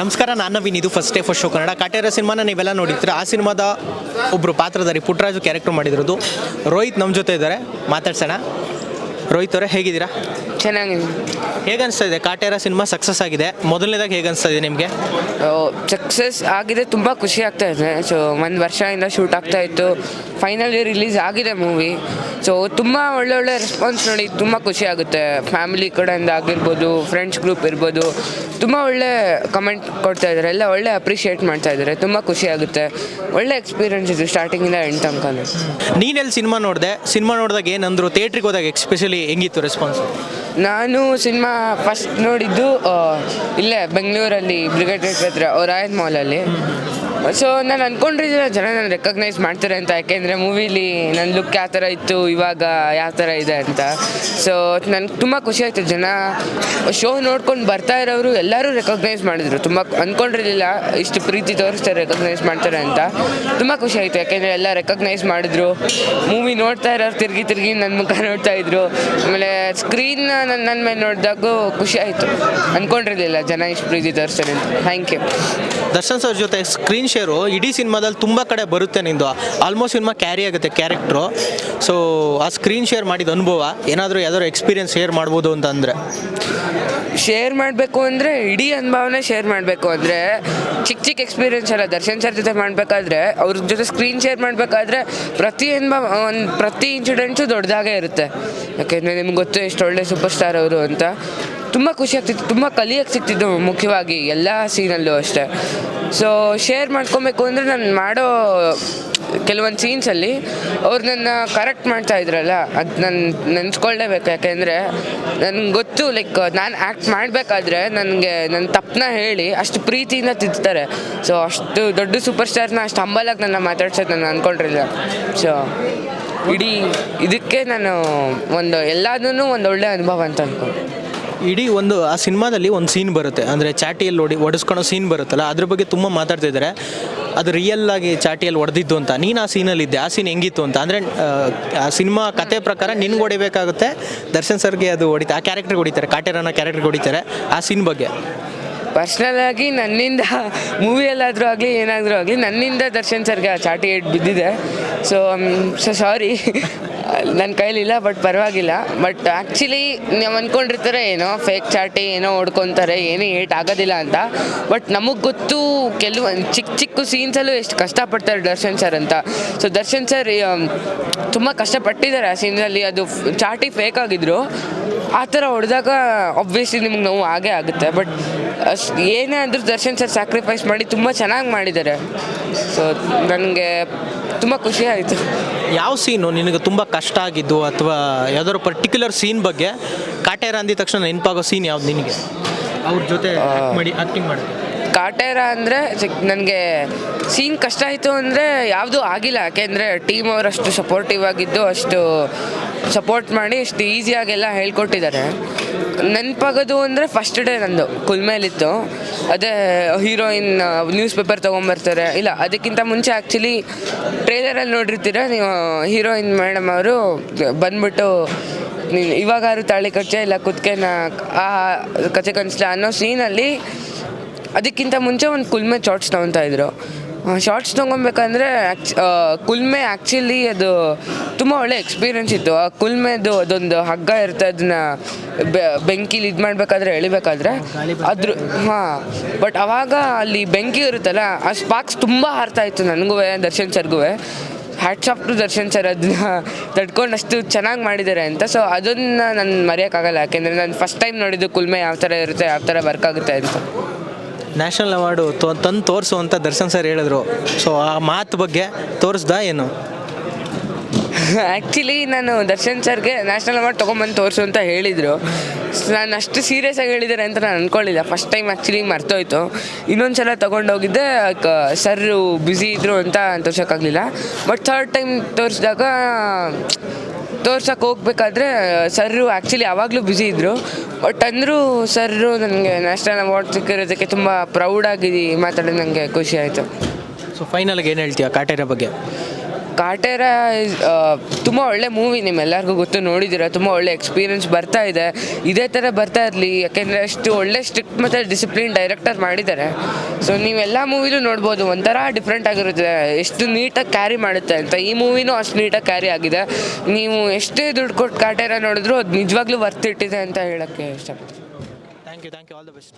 ನಮಸ್ಕಾರ, ನಾನು ನವೀನ್. ಇದು first day first show Kannada. Kaatera ಸಿನಿಮಾನ ನೀವೆಲ್ಲ ನೋಡಿರ್ತೀರ. ಆ ಸಿನಿಮಾದ ಒಬ್ಬರು ಪಾತ್ರಧಾರಿ ಪುಟ್ಟರಾಜು ಕ್ಯಾರೆಕ್ಟರ್ ಮಾಡಿದಿರೋದು ರೋಹಿತ್ ನಮ್ಮ ಜೊತೆ ಇದ್ದಾರೆ. ಮಾತಾಡ್ಸೋಣ. ರೋಹಿತ್ ಅವರೇ ಹೇಗಿದ್ದೀರಾ? ಚೆನ್ನಾಗಿದೆ ಹೇಗೆ ಅನಿಸ್ತಾ ಇದೆ ಕಾಟೇರ ಸಿನಿಮಾ ಸಕ್ಸಸ್ ಆಗಿದೆ. ಮೊದಲನೇದಾಗಿ ಹೇಗೆ ಅನಿಸ್ತಾ ಇದೆ ನಿಮಗೆ ಸಕ್ಸಸ್ ಆಗಿದೆ ತುಂಬ ಖುಷಿ ಆಗ್ತಾ ಇದೆ. ಸೊ ಒಂದು ವರ್ಷದಿಂದ ಶೂಟ್ ಆಗ್ತಾ ಇತ್ತು. ಫೈನಲಿ ರಿಲೀಸ್ ಆಗಿದೆ ಮೂವಿ ಸೊ ತುಂಬ ಒಳ್ಳೊಳ್ಳೆ ರೆಸ್ಪಾನ್ಸ್ ನೋಡಿ ತುಂಬ ಖುಷಿ ಆಗುತ್ತೆ. ಫ್ಯಾಮಿಲಿ ಕಡೆಯಿಂದ ಆಗಿರ್ಬೋದು ಫ್ರೆಂಡ್ಸ್ ಗ್ರೂಪ್ ಇರ್ಬೋದು ತುಂಬ ಒಳ್ಳೆ ಕಮೆಂಟ್ ಕೊಡ್ತಾ ಇದ್ದಾರೆ. ಎಲ್ಲ ಒಳ್ಳೆ ಅಪ್ರಿಷಿಯೇಟ್ ಮಾಡ್ತಾ ಇದ್ದಾರೆ. ತುಂಬ ಖುಷಿ ಆಗುತ್ತೆ. ಒಳ್ಳೆ ಎಕ್ಸ್ಪೀರಿಯನ್ಸ್ ಇದು ಸ್ಟಾರ್ಟಿಂಗಿಂದ ಎಂಡ್ ಅಂಕ ನೀನೆಲ್ಲಿ ಸಿನಿಮಾ ನೋಡಿದೆ? ಸಿನಿಮಾ ನೋಡಿದಾಗ ಏನಂದ್ರು? ಥಿಯೇಟ್ರಿಗೆ ಹೋದಾಗ ಎಸ್ಪೆಷಲಿ ಹೆಂಗಿತ್ತು ರೆಸ್ಪಾನ್ಸ್ ನಾನು ಸಿನಿಮಾ ಫಸ್ಟ್ ನೋಡಿದ್ದು ಇಲ್ಲೇ ಬೆಂಗಳೂರಲ್ಲಿ ಬ್ರಿಗೇಡ್ ಹತ್ರ ಒರಾಯನ್ ಮಾಲಲ್ಲಿ ಸೊ ನಾನು ಅಂದ್ಕೊಂಡಿದ್ದೆ ಜನ ನಾನು ರೆಕಗ್ನೈಸ್ ಮಾಡ್ತಾರೆ ಅಂತ, ಯಾಕೆಂದರೆ ಮೂವಿಲಿ ನನ್ನ ಲುಕ್ ಯಾವ ಥರ ಇತ್ತು, ಇವಾಗ ಯಾವ ಥರ ಇದೆ ಅಂತ. ಸೊ ನನ್ಗೆ ತುಂಬ ಖುಷಿ ಆಯಿತು. ಜನ ಶೋ ನೋಡ್ಕೊಂಡು ಬರ್ತಾ ಇರೋರು ಎಲ್ಲರೂ ರೆಕಗ್ನೈಸ್ ಮಾಡಿದ್ರು. ತುಂಬ ಅನ್ಕೊಂಡಿರಲಿಲ್ಲ, ಇಷ್ಟು ಪ್ರೀತಿ ತೋರಿಸ್ತಾರೆ ರೆಕಗ್ನೈಸ್ ಮಾಡ್ತಾರೆ ಅಂತ. ತುಂಬ ಖುಷಿ ಆಯಿತು. ಯಾಕೆಂದರೆ ಎಲ್ಲ ರೆಕಗ್ನೈಸ್ ಮಾಡಿದ್ರು. ಮೂವಿ ನೋಡ್ತಾ ಇರೋರು ತಿರುಗಿ ತಿರುಗಿ ನನ್ನ ಮುಖ ನೋಡ್ತಾ ಇದ್ರು. ಆಮೇಲೆ ಸ್ಕ್ರೀನ್ ನನ್ನ ನನ್ನ ಮೇಲೆ ನೋಡಿದಾಗೂ ಖುಷಿ ಆಯಿತು. ಅಂದ್ಕೊಂಡಿರಲಿಲ್ಲ ಜನ ಇಷ್ಟು ಪ್ರೀತಿ ತೋರಿಸ್ತಾರೆ ಅಂತ. ಥ್ಯಾಂಕ್ ಯು ದರ್ಶನ್ ಸರ್ ಜೊತೆ ಸ್ಕ್ರೀನ್ ಶೇರು ಇಡೀ ಸಿನಿಮಾದಲ್ಲಿ ತುಂಬ ಕಡೆ ಬರುತ್ತೆ ನಿಂದು. ಆಲ್ಮೋಸ್ಟ್ ಸಿನಿಮಾ ಕ್ಯಾರಿ ಆಗುತ್ತೆ ಕ್ಯಾರೆಕ್ಟ್ರು ಸೊ ಆ ಸ್ಕ್ರೀನ್ ಶೇರ್ ಮಾಡಿದ ಅನುಭವ, ಏನಾದರೂ ಯಾವ್ದಾದ್ರು ಎಕ್ಸ್ಪೀರಿಯನ್ಸ್ ಶೇರ್ ಮಾಡ್ಬೋದು ಅಂತ ಅಂದರೆ? ಶೇರ್ ಮಾಡಬೇಕು ಅಂದರೆ ಇಡೀ ಅನುಭವನೇ ಶೇರ್ ಮಾಡಬೇಕು ಅಂದರೆ ಚಿಕ್ಕ ಚಿಕ್ಕ ಎಕ್ಸ್ಪೀರಿಯೆನ್ಸ್ ಎಲ್ಲ ದರ್ಶನ್ ಸರ್ ಜೊತೆ ಮಾಡಬೇಕಾದ್ರೆ ಅವ್ರ ಜೊತೆ ಸ್ಕ್ರೀನ್ ಶೇರ್ ಮಾಡಬೇಕಾದ್ರೆ ಪ್ರತಿ ಅನುಭವ, ಒಂದು ಪ್ರತಿ ಇನ್ಸಿಡೆಂಟ್ಸು ದೊಡ್ಡದಾಗೇ ಇರುತ್ತೆ. ಯಾಕೆಂದರೆ ನಿಮ್ಗೆ ಗೊತ್ತು ಎಷ್ಟು ಒಳ್ಳೆ ಸೂಪರ್ ಸ್ಟಾರ್ ಅವರು ಅಂತ. ತುಂಬ ಖುಷಿ ಆಗ್ತಿತ್ತು, ತುಂಬ ಕಲಿಯಕ್ಕೆ ಸಿಗ್ತಿದ್ದು ಮುಖ್ಯವಾಗಿ ಎಲ್ಲ ಸೀನಲ್ಲೂ ಅಷ್ಟೇ. ಸೊ ಶೇರ್ ಮಾಡ್ಕೊಬೇಕು ಅಂದರೆ ನಾನು ಮಾಡೋ ಕೆಲವೊಂದು ಸೀನ್ಸಲ್ಲಿ ಅವ್ರು ನನ್ನ ಕರೆಕ್ಟ್ ಮಾಡ್ತಾ ಇದ್ರಲ್ಲ, ಅದು ನಾನು ನೆನ್ಸ್ಕೊಳ್ಳೇಬೇಕು ಯಾಕೆಂದರೆ ನನಗೆ ಗೊತ್ತು ಲೈಕ್ ನಾನು ಆ್ಯಕ್ಟ್ ಮಾಡಬೇಕಾದ್ರೆ ನನಗೆ ನನ್ನ ತಪ್ಪನ್ನ ಹೇಳಿ ಅಷ್ಟು ಪ್ರೀತಿಯಿಂದ ತಿದ್ತಾರೆ ಸೊ ಅಷ್ಟು ದೊಡ್ಡ ಸೂಪರ್ ಸ್ಟಾರ್ನ ಅಷ್ಟು ಹಂಬಲಾಗಿ ನನ್ನ ಮಾತಾಡ್ಸೋದು ನಾನು ಅಂದ್ಕೊಂಡಿರಲಿಲ್ಲ ಸೊ ಇಡೀ ಇದಕ್ಕೆ ನಾನು ಒಂದು ಎಲ್ಲದೂ ಒಂದು ಒಳ್ಳೆಯ ಅನುಭವ ಅಂತ ಅಂದ್ಕೊಂಡು ಇಡೀ ಒಂದು, ಆ ಸಿನಿಮಾದಲ್ಲಿ ಒಂದು ಸೀನ್ ಬರುತ್ತೆ. ಅಂದರೆ ಚಾಟಿಯಲ್ಲಿ ಹೊಡಿ ಒಡಿಸ್ಕೊಳೋ ಸೀನ್ ಬರುತ್ತಲ್ಲ, ಅದ್ರ ಬಗ್ಗೆ ತುಂಬ ಮಾತಾಡ್ತಾ ಇದ್ದಾರೆ. ಅದು ರಿಯಲ್ ಆಗಿ ಚಾಟಿಯಲ್ಲಿ ಹೊಡೆದಿದ್ದು ಅಂತ. ನೀನು ಆ ಸೀನಲ್ಲಿದ್ದೆ ಆ ಸೀನ್ ಹೆಂಗಿತ್ತು ಅಂತ. ಅಂದರೆ, ಆ ಸಿನಿಮಾ ಕತೆ ಪ್ರಕಾರ ನಿನ್ಗೆ ಹೊಡಿಬೇಕಾಗುತ್ತೆ, ದರ್ಶನ್ ಸರ್ಗೆ ಅದು ಹೊಡಿತ, ಆ ಕ್ಯಾರೆಕ್ಟರ್ಗೆ ಹೊಡಿತಾರೆ ಕಾಟೇರನ ಕ್ಯಾರೆಕ್ಟರ್ಗೆ ಹೊಡಿತಾರೆ, ಆ ಸೀನ್ ಬಗ್ಗೆ. ಪರ್ಸ್ನಲ್ ಆಗಿ ನನ್ನಿಂದ ಮೂವಿಯಲ್ಲಾದರೂ ಆಗಲಿ, ಏನಾದರೂ ಆಗಲಿ, ನನ್ನಿಂದ ದರ್ಶನ್ ಸರ್ಗೆ ಆ ಚಾಟಿ ಏಟ್ ಬಿದ್ದಿದೆ. ಸೊ ಸೊ ಸಾರಿ ನನ್ನ ಕೈಲಿಲ್ಲ ಬಟ್ ಪರವಾಗಿಲ್ಲ. ಬಟ್ ಆ್ಯಕ್ಚುಲಿ ನೀವು ಅಂದ್ಕೊಂಡಿರ್ತಾರೆ ಏನೋ ಫೇಕ್ ಚಾಟಿ ಏನೋ ಹೊಡ್ಕೊತಾರೆ, ಏನೂ ಏಟ್ ಆಗೋದಿಲ್ಲ ಅಂತ. ಬಟ್ ನಮಗೆ ಗೊತ್ತು ಕೆಲವೊಂದು ಚಿಕ್ಕ ಚಿಕ್ಕ ಸೀನ್ಸಲ್ಲೂ ಎಷ್ಟು ಕಷ್ಟಪಡ್ತಾರೆ ದರ್ಶನ್ ಸರ್ ಅಂತ. ಸೊ ದರ್ಶನ್ ಸರ್ ತುಂಬ ಕಷ್ಟಪಟ್ಟಿದ್ದಾರೆ ಆ ಸೀನಲ್ಲಿ ಅದು ಚಾಟಿ ಫೇಕ್ ಆಗಿದ್ರು. ಆ ಥರ ಹೊಡೆದಾಗ ಆಬ್ವಿಯಸ್ಲಿ ನಿಮ್ಗೆ ನೋವು ಆಗೇ ಆಗುತ್ತೆ. ಬಟ್ ಏನೇ ಆದರೂ ದರ್ಶನ್ ಸರ್ ಸ್ಯಾಕ್ರಿಫೈಸ್ ಮಾಡಿ ತುಂಬ ಚೆನ್ನಾಗಿ ಮಾಡಿದ್ದಾರೆ. ಸೊ ನನಗೆ ತುಂಬ ಖುಷಿ ಆಯಿತು. ಯಾವ ಸೀನು ನಿನಗೆ ತುಂಬ ಕಷ್ಟ ಆಗಿದ್ದು ಅಥವಾ ಯಾವ್ದಾದ್ರು ಪರ್ಟಿಕ್ಯುಲರ್ ಸೀನ್ ಬಗ್ಗೆ ಕಾಟೇರ ಅಂದಿದ ತಕ್ಷಣ ನೆನಪಾಗೋ ಸೀನ್ ಯಾವ್ದು ನಿನಗೆ? ಅವ್ರ ಜೊತೆ act ಮಾಡಿ ಆ್ಯಕ್ಟಿಂಗ್ ಮಾಡಿ ಕಾಟೇರ ಅಂದರೆ ನನಗೆ ಸೀನ್ ಕಷ್ಟ ಆಯಿತು ಅಂದರೆ ಯಾವುದೂ ಆಗಿಲ್ಲ. ಯಾಕೆಂದರೆ ಟೀಮ್ ಅವರು ಅಷ್ಟು ಸಪೋರ್ಟಿವ್ ಆಗಿದ್ದು, ಅಷ್ಟು ಸಪೋರ್ಟ್ ಮಾಡಿ ಅಷ್ಟು ಈಸಿಯಾಗೆಲ್ಲ ಹೇಳ್ಕೊಟ್ಟಿದ್ದಾರೆ. ನೆನಪಾಗೋದು ಅಂದರೆ ಫಸ್ಟ್ ಡೇ ನಂದು, ಕುಲ್ಮೇಲಿತ್ತು. ಅದೇ ಹೀರೋಯಿನ್ ನ್ಯೂಸ್ ಪೇಪರ್ ತೊಗೊಂಬರ್ತಾರೆ. ಇಲ್ಲ, ಅದಕ್ಕಿಂತ ಮುಂಚೆ ಆ್ಯಕ್ಚುಲಿ ಟ್ರೇಲರಲ್ಲಿ ನೋಡಿರ್ತೀರ ನೀವು ಹೀರೋಯಿನ್ ಮೇಡಮ್ ಅವರು ಬಂದ್ಬಿಟ್ಟು, ನೀನು ಇವಾಗಾರು ತಾಳಿ ಕಚ್ಚೆ ಇಲ್ಲ ಕುತ್ಕೆನ, ಆ ಕಚ್ಚೆ ಕನ್ಸ್ಲ ಅನ್ನೋ ಸೀನಲ್ಲಿ ಅದಕ್ಕಿಂತ ಮುಂಚೆ ಒಂದು ಕುಲ್ಮೆ ಶಾರ್ಟ್ಸ್ ಇದ್ರು. ಶಾರ್ಟ್ಸ್ ತೊಗೊಬೇಕಂದ್ರೆ ಕುಲ್ಮೆ ಆ್ಯಕ್ಚುಲಿ ಅದು ತುಂಬ ಒಳ್ಳೆ ಎಕ್ಸ್ಪೀರಿಯನ್ಸ್ ಇತ್ತು. ಆ ಕುಲ್ಮೆದು ಅದೊಂದು ಹಗ್ಗ ಇರುತ್ತೆ, ಅದನ್ನ ಬೆಂಕಿಲಿ ಇದು ಮಾಡಬೇಕಾದ್ರೆ ಎಳಿಬೇಕಾದ್ರೆ ಅದ್ರ ಹಾಂ ಬಟ್ ಅವಾಗ ಅಲ್ಲಿ ಬೆಂಕಿ ಇರುತ್ತಲ್ಲ, ಆ ಸ್ಪಾರ್ಕ್ಸ್ ತುಂಬ ಹಾರ್ತಾ ಇತ್ತು ನನಗೂ Darshan ಸರ್ಗೂ hats off to Darshan sir ಅದನ್ನ ತಡ್ಕೊಂಡು ಅಷ್ಟು ಚೆನ್ನಾಗಿ ಮಾಡಿದ್ದಾರೆ ಅಂತ. ಸೊ ಅದನ್ನು ನಾನು ಮರೆಯೋಕ್ಕಾಗಲ್ಲ, ಯಾಕೆಂದರೆ ನಾನು ಫಸ್ಟ್ ಟೈಮ್ ನೋಡಿದ್ದು ಕುಲ್ಮೆ ಯಾವ ಥರ ಇರುತ್ತೆ, ಯಾವ ಥರ ವರ್ಕ್ ಆಗುತ್ತೆ ಅಂತ. ನ್ಯಾಷನಲ್ ಅವಾರ್ಡು ತಂದು ತೋರಿಸು ಅಂತ ದರ್ಶನ್ ಸರ್ ಹೇಳಿದ್ರು. ಸೊ ಆ ಮಾತು ಬಗ್ಗೆ ತೋರಿಸ್ದ ಏನು? ಆ್ಯಕ್ಚುಲಿ ನಾನು ದರ್ಶನ್ ಸರ್ಗೆ ನ್ಯಾಷನಲ್ ಅವಾರ್ಡ್ ತೊಗೊಂಬಂದು ತೋರಿಸು ಅಂತ ಹೇಳಿದರು. ನಾನು ಅಷ್ಟು ಸೀರಿಯಸ್ ಆಗಿ ಹೇಳಿದ್ದಾರೆ ಅಂತ ನಾನು ಅಂದ್ಕೊಳ್ಳಿಲ್ಲ ಫಸ್ಟ್ ಟೈಮ್ ಆ್ಯಕ್ಚುಲಿ ಮರ್ತೋಯ್ತು. ಇನ್ನೊಂದು ಸಲ ತೊಗೊಂಡೋಗಿದ್ದೆ ಸರ್ ಬ್ಯುಸಿ ಇದ್ದರು ಅಂತ ತೋರ್ಸೋಕ್ಕಾಗಲಿಲ್ಲ. ಬಟ್ ಥರ್ಡ್ ಟೈಮ್ ತೋರಿಸಿದಾಗ ತೋರ್ಸಕ್ಕೆ ಹೋಗ್ಬೇಕಾದ್ರೆ ಸರ್ರು ಆ್ಯಕ್ಚುಲಿ ಯಾವಾಗಲೂ ಬ್ಯುಸಿ ಇದ್ದರು ಬಟ್ ಅಂದರೂ ಸರ್ರು ನನಗೆ ನ್ಯಾಷನಲ್ ಅವಾರ್ಡ್ ಸಿಕ್ಕಿರೋದಕ್ಕೆ ತುಂಬ ಪ್ರೌಡಾಗಿ ಮಾತಾಡೋದು ನನಗೆ ಖುಷಿ ಆಯಿತು. ಸೊ ಫೈನಲ್ಗೆ ಏನು ಹೇಳ್ತೀಯ? ಕಾಟೇರ ಬಗ್ಗೆ. ಕಾಟೇರ ತುಂಬ ಒಳ್ಳೆ ಮೂವಿ ನಿಮ್ಮೆಲ್ಲರಿಗೂ ಗೊತ್ತು ನೋಡಿದ್ದೀರ ತುಂಬ ಒಳ್ಳೆ ಎಕ್ಸ್ಪೀರಿಯನ್ಸ್ ಬರ್ತಾ ಇದೆ. ಇದೇ ಥರ ಬರ್ತಾ ಇರಲಿ, ಯಾಕೆಂದರೆ ಅಷ್ಟು ಒಳ್ಳೆ ಸ್ಟ್ರಿಕ್ಟ್ ಮತ್ತು ಡಿಸಿಪ್ಲಿನ್ ಡೈರೆಕ್ಟರ್ ಮಾಡಿದ್ದಾರೆ. ಸೊ ನೀವೆಲ್ಲ ಮೂವಿಲೂ ನೋಡ್ಬೋದು, ಒಂಥರ ಡಿಫ್ರೆಂಟ್ ಆಗಿರುತ್ತೆ. ಎಷ್ಟು ನೀಟಾಗಿ ಕ್ಯಾರಿ ಮಾಡುತ್ತೆ ಅಂತ. ಈ ಮೂವಿನೂ ಅಷ್ಟು ನೀಟಾಗಿ ಕ್ಯಾರಿ ಆಗಿದೆ. ನೀವು ಎಷ್ಟೇ ದುಡ್ಡು ಕೊಟ್ಟು ಕಾಟೇರ ನೋಡಿದ್ರು ಅದು ನಿಜವಾಗ್ಲೂ ವರ್ತ್ ಇಟ್ಟಿದೆ ಅಂತ ಹೇಳೋಕ್ಕೆ ಇಷ್ಟಪಡ್ತೀನಿ. Thank you thank you all the best